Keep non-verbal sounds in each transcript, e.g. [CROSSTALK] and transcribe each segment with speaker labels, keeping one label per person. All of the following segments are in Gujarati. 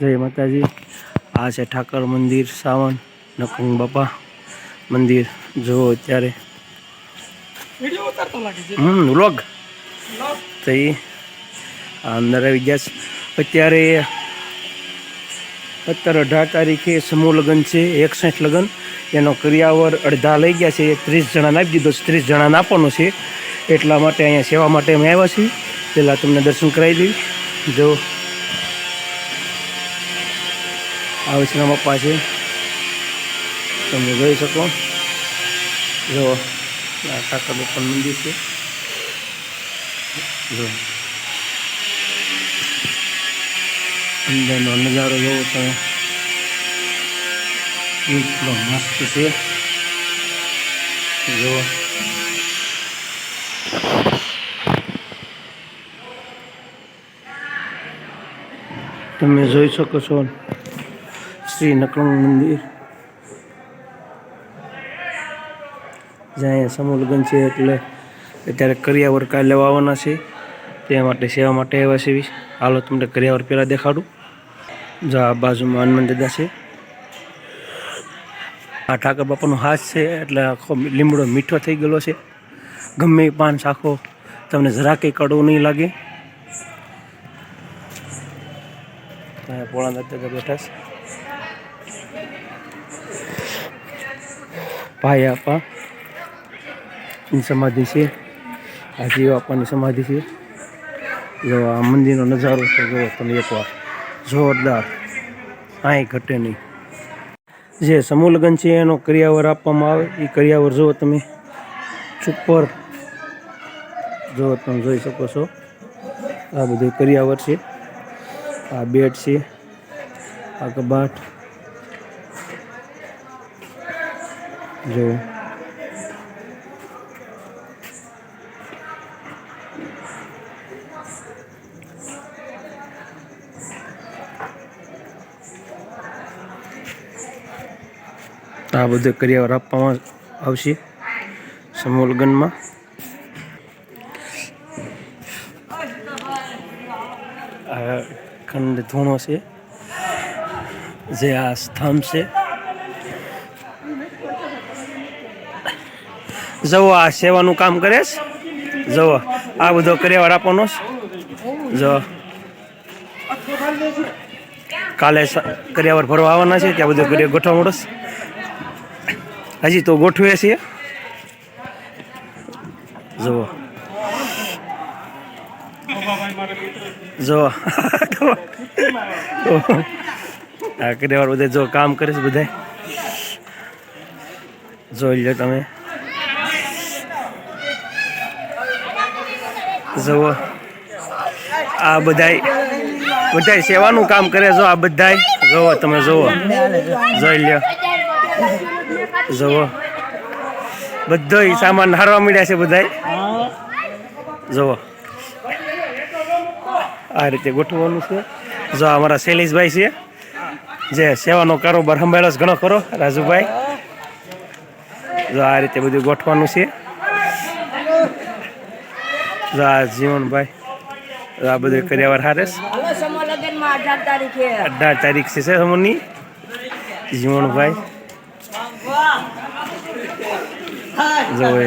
Speaker 1: જય માતાજી. આ છે ઠાકર મંદિર સાવન નકંગ બાપા મંદિર. જુઓ અત્યારે. હમ વ્લોગ. તો એ આ અંદર આવી ગયા છે. અત્યારે અત્યારે અઢાર તારીખે સમૂહ લગ્ન છે એકસઠ લગ્ન. એનો કરિયાવર અડધા લઈ ગયા છે ત્રીસ જણાને આપી દીધો છે ત્રીસ જણાને આપવાનો છે. એટલા માટે અહીંયા સેવા માટે અમે આવ્યા છીએ. પહેલાં તમને દર્શન કરાવી દઈએ. જો આ વિષ્ણુ બાપા છે. તમે જોઈ શકો. જો, આ ઠાકર બાપાનું મંદિર છે. જો. અંદરનો નજારો જોવો તમે. એટલો મસ્ત છે. જો. તમે જોઈ શકો છો. શ્રી નકલંગ મંદિર. જ્યાં સમૂહ છે એટલે અત્યારે કરિયાવર લેવા આવવાના છે. તે માટે સેવા માટે આવ્યા છે હાલો તમને કરિયાવર પહેલાં દેખાડું. જો આ બાજુમાં હનુમાન દાદા છે. આ ઠાકર બાપાનો હાથ છે એટલે આખો લીમડો મીઠો થઈ ગયેલો છે. ગમે પાન શાખો તમને જરા કંઈ કડવું નહીં લાગે. પોળા દાદા બેઠા છે. ભાઈ આપા. સમાધિ છે. આ જીવ આપવાની સમાધિ છે. જો આ મંદિરનો નજારો છે, જો તમે એકવાર જોરદાર. કાંઈ ઘટે નહીં. જે સમૂહ લગ્ન છે, એનો કરિયાવર આપવામાં આવે. એ કરિયાવર જુઓ તમે. ચુપર જો તમે જોઈ શકો છો. આ બધું કરિયાવર છે. આ બેડ છે. આ કબાટ. જો. આ બધું કરિયાવર આપવામાં આવશે સમૂહ લગ્નમાં ખંડ ધૂણો છે. જે આ સ્થાન છે. જવો, આ સેવાનું કામ કરે છે? જવો, આ બધો કરિયાવર આપવાનો છે? જવો. કાલે સ- ફરવા આવવાના છે, ત્યાં બધું કરિયાવર ગોઠવા મળે હજી તો ગોઠવીએ છીએ. જુઓ જુઓ આ કરિયાવર બધા જો કામ કરે છે બધા જોઈ લો તમે. જુઓ. આ બધાય બધાય સેવાનું કામ કરે જો આ બધાય. જુઓ તમે જુઓ. જોઈ લ્યો. જુઓ. બધો સામાન હારવા મળ્યા છે બધાય. જુઓ. આ રીતે ગોઠવવાનું છે. જો અમારા શૈલેષભાઈ છે. જે સેવાનો કારોબાર સંભાળ્યો ઘણો ખરો, રાજુભાઈ. જો આ રીતે બધું ગોઠવાનું છે. આ જીવનભાઈ. આ બધું કર્યાવાર હારેસ
Speaker 2: અઢાર તારીખે.
Speaker 1: છે સમૂહની જીવનભાઈ. જોવે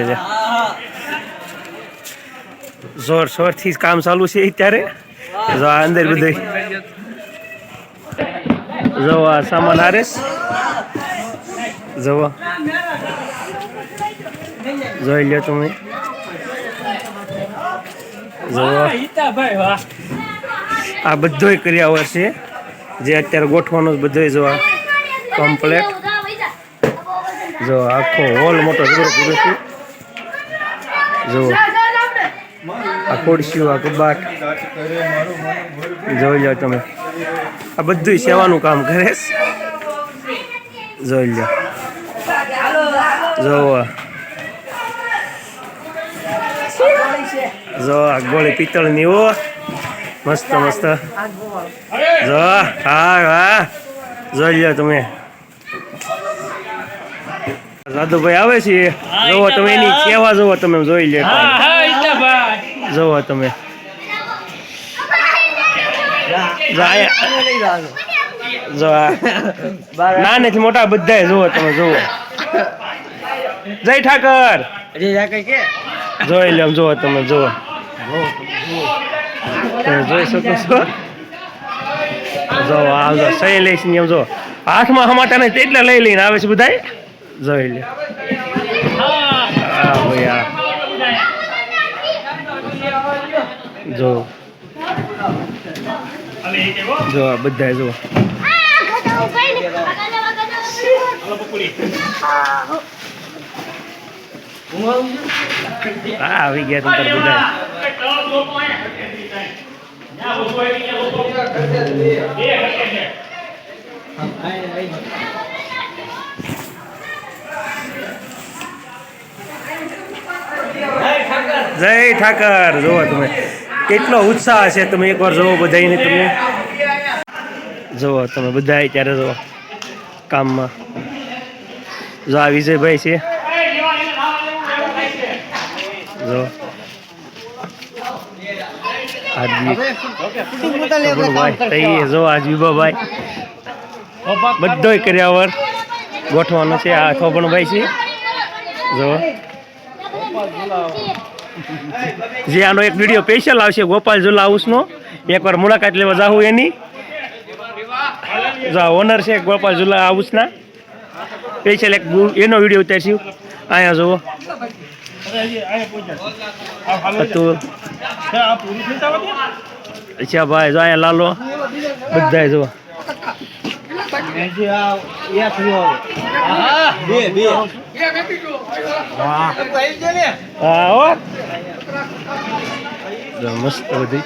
Speaker 1: જોર શોરથી કામ ચાલુ છે અત્યારે. જો આ અંદર બધું. જો આ સામાન હારેસ જુઓ જોઈ લ્યો તમે. આ બધોય કર્યાવર છે. જે અત્યારે ગોઠવાનો બધોય જોવા કમ્પ્લેટ જો આખો હોલ મોટો જબરો પૂરો છે. જો આ ખોડસીઓ આ કબાટ. જોઈ લો તમે. આ બધું સેવાનું કામ કરે જોઈ લો જો જો આ ગોળી પિત્તળની ઓ મસ્ત મસ્ત. જો હા હા. જોઈ લો તમે. રાધુભાઈ આવે છે. જોવો તમે એની સેવા જોવો તમે જોઈ લે જોવો તમે. આ નાનેથી મોટા બધાય જુઓ તમે જુઓ. જય ઠાકર. જોઈ લો જુઓ તમે જુઓ તમે જોઈ શકો છો જો આવજો સહી લઈશ ને એમ જો હાથમાં હમાટા ને તેટલા લઈ લઈને આવે છે બધાય જોઈ લે હા ભાઈ આ જો જો આ બધાય જો હા, આવી ગયા તમે બધા. જય ઠાકર. જુઓ તમે, કેટલો ઉત્સાહ છે તમે એકવાર જુઓ બધાને તમે. જુઓ તમે બધા ત્યારે જુઓ, કામમાં. જો આ વિજયભાઈ છે જો. આજી ભાઈ જો આજ વિભાભાઈ બધોય કર્યાવર ગોઠવાનો છે આ થોબણભાઈ છે. જો. જે આનો એક વીડિયો સ્પેશિયલ આવશે ગોપાલ ઝુલા હાઉસનો. એકવાર મુલાકાત લેવા જાઉં એની. જો ઓનર છે ગોપાલ ઝુલા હાઉસના. સ્પેશિયલ એક ગુ- એનો વીડિયો ઉતારશું. અહીંયા જુઓ. અચ્છા ભાઈ જો અહીંયા લાલો. બધા જુઓ હા હો. જો મસ્ત બધી.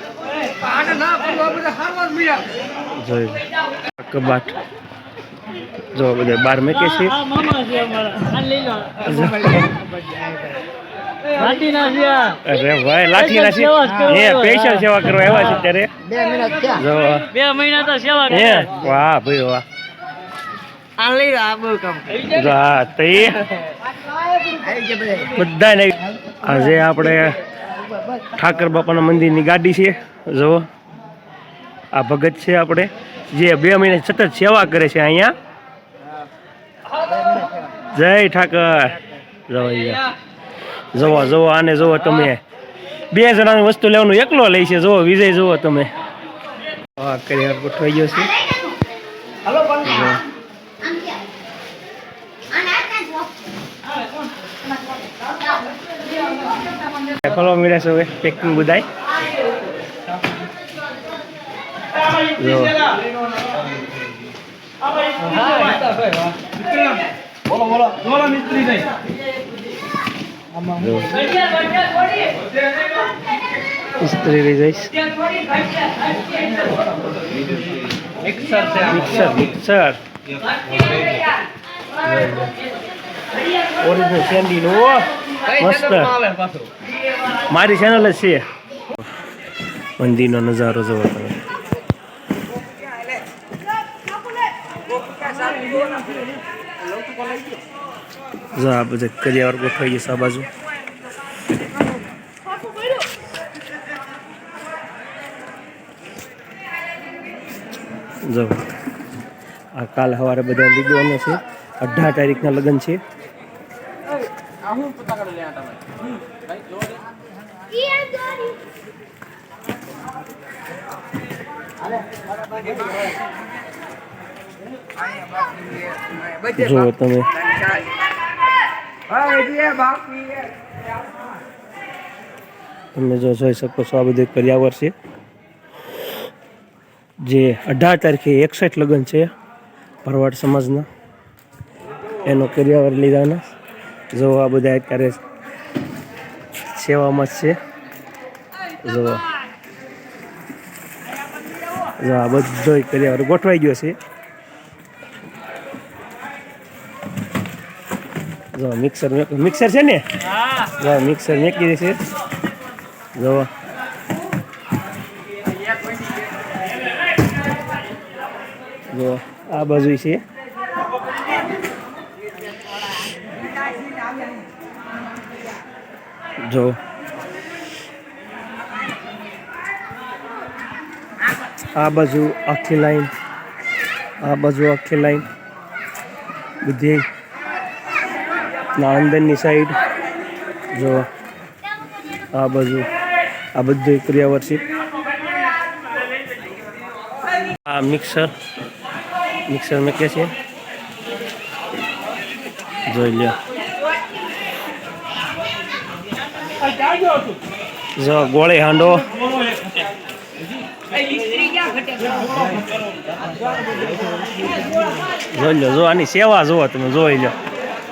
Speaker 1: જોઈ. કબાટ. જો બધા બાર મેકે છે.
Speaker 3: મામા છે અમારા આ લઈ લો માટીના છે આ.
Speaker 1: અરે ભાઈ લાઠી ના
Speaker 3: સેવા જ કરવા
Speaker 1: હે
Speaker 3: આવ્યા.
Speaker 1: સેવા કરવા આવ્યા છે ત્યારે જો
Speaker 3: બે મહિના તો સેવા
Speaker 1: હે વાહ ભાઈ વાહ. જો હા તો એ. બધાને આજે આપણે ઠાકર બાપાના મંદિરની ગાડી છે. જો. આ ભગત છે આપણે. જે બે મહિને સતત સેવા કરે છે અહીંયા. જય ઠાકર. જો જુઓ જુઓ આને જુઓ તમે. બે જણાની વસ્તુ લેવાનું એકલો લઈ છે જુઓ વિજય જુઓ તમે. હા કરી ગોઠવાઈ ગયો છે. ખોલો મળે છે હવે પેકિંગ બધાય? જો. જો. ઇસ્ત્રી લઈ જઈશ. મિક્સર મિક્સર ઓરિજિનલ સેન્ડી નું મસ્ત. મારી ચેનલ જ છે. મંદિરનો નજારો જોવો તમે. જો આ બધે કરિયાવર ગોઠવાઈ છે આ બાજુ. જો, આ કાલ સવારે બધા લીધવાનું છે. અઢાર તારીખના લગ્ન છે. જો તમે તમે જો જોઈ શકો છો આ બધું કર્યાવર છે. જે અઢાર તારીખે એકસઠ લગ્ન છે ભરવાડ સમાજના. એનો કર્યાવર લીધાના. જો આ બધા અત્યારે સેવામાં જ છે. જો જો આ બધો કર્યાવર ગોઠવાઈ ગયો છે. જો મિક્સર મિક્સર છે ને?
Speaker 3: હા
Speaker 1: જો મિક્સર મેકી દેશે જો. જો, આ બાજુ છે. જો. આ બાજુ આખી લાઈન આ બાજુ આખી લાઈન બધી નાળંદરની સાઈડ જો આ બાજુ આ બધું ક્રિયાવર છે. આ મિક્સર મિક્સર મેં કે છે. જોઈ લ્યો. જો ગોળી હાંડો. જોઈ લો જો આની સેવા જુઓ તમે, જોઈ લો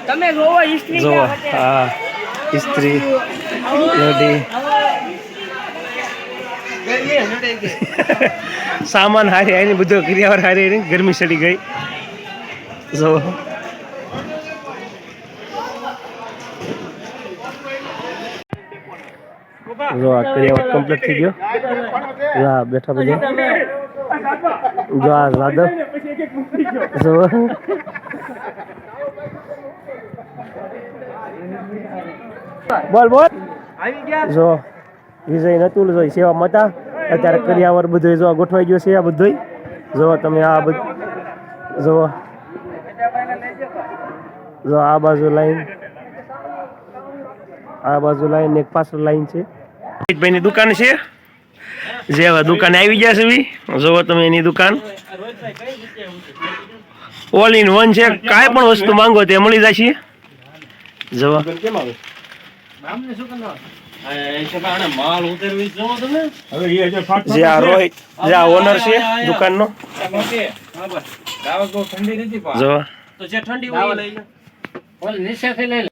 Speaker 2: તમે જોવો હિસ્ટ્રી
Speaker 1: જુઓ હા ઇસ્ત્રી લોઢી [LAUGHS] સામાન હારી આવીને બધો ક્રિયાવર હારી આવીને ગરમી સડી ગઈ. જો જો આ ક્રિયાવર કમ્પ્લીટ થઈ ગયો. જો આ બેઠા બધા. જો આ જાદવ જો બોલ બોલ. જો વિજય નતુલ જો સેવા મતા અત્યારે કરિયાવર બધું જો ગોઠવાઈ ગયો છે આ બધું જો તમે આ બધું જો. જો આ બાજુ લાઈન. આ બાજુ લાઈન એક પાછળ લાઈન છે. ભાઈની દુકાન છે. જે હવે દુકાને આવી ગયા છે જોવો તમે એની દુકાન. ઓલ ઇન વન છે. કાંઈ પણ વસ્તુ માંગો તે મળી જવા. જે આ ઠંડી જે આ ઓનર છે દુકાનનો. જવા.
Speaker 3: ઓલ નીચેથી લઈ લે.